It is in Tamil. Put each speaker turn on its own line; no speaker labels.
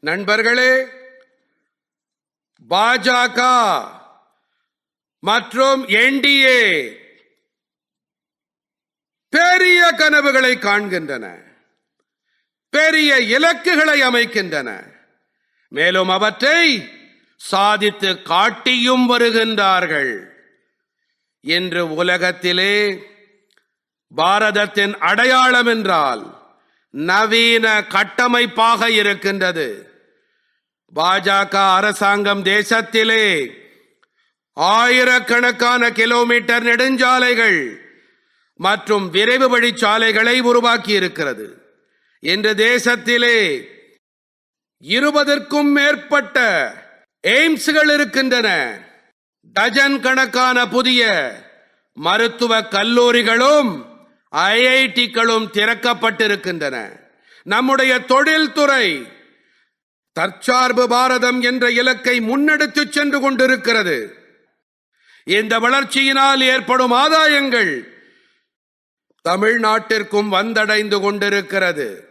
நண்பர்களே பாஜக மற்றும் என்டிஏ பெரிய கனவுகளை காண்கின்றன பெரிய இலக்குகளை அமைக்கின்றன. மேலும் அவற்றை சாதித்து காட்டியும் வருகின்றார்கள். இன்று உலகத்திலே பாரதத்தின் அடையாளம் என்றால் நவீன கட்டமைப்பாக இருக்கின்றது. பாஜக அரசாங்கம் தேசத்திலே ஆயிரக்கணக்கான கிலோமீட்டர் நெடுஞ்சாலைகள் மற்றும் விரைவு வழிச்சாலைகளை உருவாக்கி இருக்கிறது இன்று தேசத்திலே இருபதற்கும் மேற்பட்ட எய்ம்ஸ்கள் இருக்கின்றன. டஜன் கணக்கான புதிய மருத்துவ கல்லூரிகளும் ஐஐடிக்களும் திறக்கப்பட்டிருக்கின்றன. நம்முடைய தொழில்துறை தற்சார்பு பாரதம் என்ற இலக்கை முன்னெடுத்து சென்று கொண்டிருக்கிறது. இந்த வளர்ச்சியினால் ஏற்படும் ஆதாயங்கள் தமிழ்நாட்டிற்கும் வந்தடைந்து கொண்டிருக்கிறது.